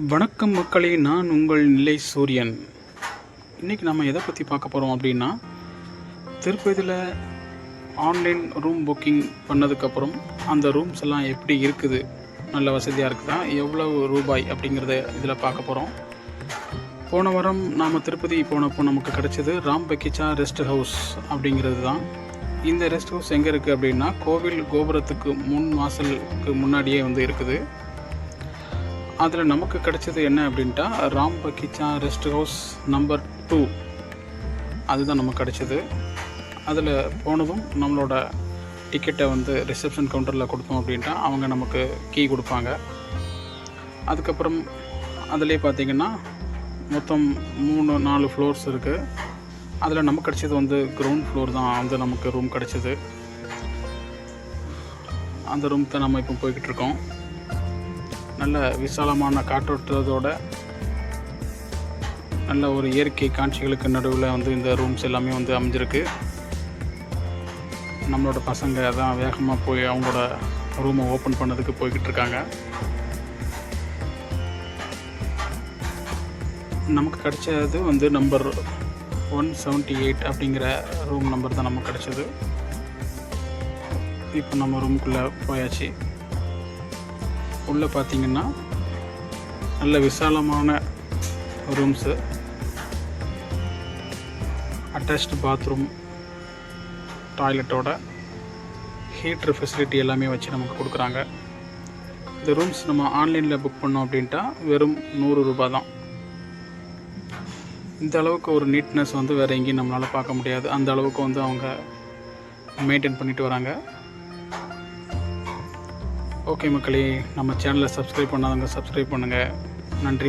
வணக்கம் மக்களே நான் உங்கள் நிலை சூரியன். இன்றைக்கி நம்ம எதை பற்றி பார்க்க போகிறோம் அப்படின்னா திருப்பதியில் ஆன்லைன் ரூம் புக்கிங் பண்ணதுக்கப்புறம் அந்த ரூம்ஸ் எல்லாம் எப்படி இருக்குது? நல்ல வசதியாக இருக்குதா? எவ்வளவு ரூபாய் அப்படிங்கிறத இதில் பார்க்க போகிறோம் போன வாரம் நாம் திருப்பதி போனப்போ நமக்கு கிடைச்சது ராம் பக்கிச்சா ரெஸ்ட் ஹவுஸ் அப்படிங்கிறது தான் இந்த ரெஸ்ட் ஹவுஸ் எங்கே இருக்குது அப்படின்னா கோவில் கோபுரத்துக்கு முன் வாசலுக்கு முன்னாடியே வந்து இருக்குது. அதில் நமக்கு கிடைச்சது என்ன அப்படின்ட்டா Ram Bagicha rest house number two. அதுதான் நமக்கு கிடைச்சது. அதில் போனதும் நம்மளோட டிக்கெட்டை வந்து ரிசப்ஷன் கவுண்டரில் கொடுத்தோம் அப்படின்ட்டா அவங்க நமக்கு கீ கொடுப்பாங்க. அதுக்கப்புறம் அதிலே பார்த்தீங்கன்னா மொத்தம் மூணு நாலு ஃப்ளோர்ஸ் இருக்குது அதில் நமக்கு கிடச்சது வந்து கிரவுண்ட் ஃப்ளோர் தான். வந்து நமக்கு ரூம் கிடச்சிது. அந்த ரூம் தான் நம்ம இப்போ போய்கிட்டு இருக்கோம். நல்ல விசாலமான காற்றோட்டத்தோட நல்ல ஒரு இயற்கை காட்சிகளுக்கு நடுவில் வந்து இந்த ரூம்ஸ் எல்லாமே வந்து அமைஞ்சிருக்கு. நம்மளோட பசங்க தான் வேகமாக போய் அவங்களோட ரூமை ஓப்பன் பண்ணதுக்கு போய்கிட்டு இருக்காங்க. நமக்கு கிடைச்சது வந்து நம்பர் ஒன் செவன்ட்டி எயிட் அப்படிங்கிற ரூம் நம்பர் தான் நமக்கு கிடைச்சது. இப்போ நம்ம ரூமுக்குள்ளே போயாச்சு. உள்ளே பார்த்தீங்கன்னா நல்ல விசாலமான ரூம்ஸு அட்டாச்டு பாத்ரூம் டாய்லெட்டோட ஹீட்ரு ஃபெசிலிட்டி எல்லாமே வச்சு நமக்கு கொடுக்குறாங்க. இந்த ரூம்ஸ் நம்ம ஆன்லைனில் புக் பண்ணோம் அப்படின்ட்டா வெறும் நூறு ரூபாய் தான் இந்த அளவுக்கு ஒரு நீட்னஸ் வந்து வேறு எங்கேயும் நம்மளால் பார்க்க முடியாது. அந்த அளவுக்கு வந்து அவங்க மெயின்டைன் பண்ணிட்டு வராங்க. ஓகே மக்களே நம்ம சேனலை சப்ஸ்கிரைப் பண்ணாதவங்க சப்ஸ்கிரைப் பண்ணுங்கள் நன்றி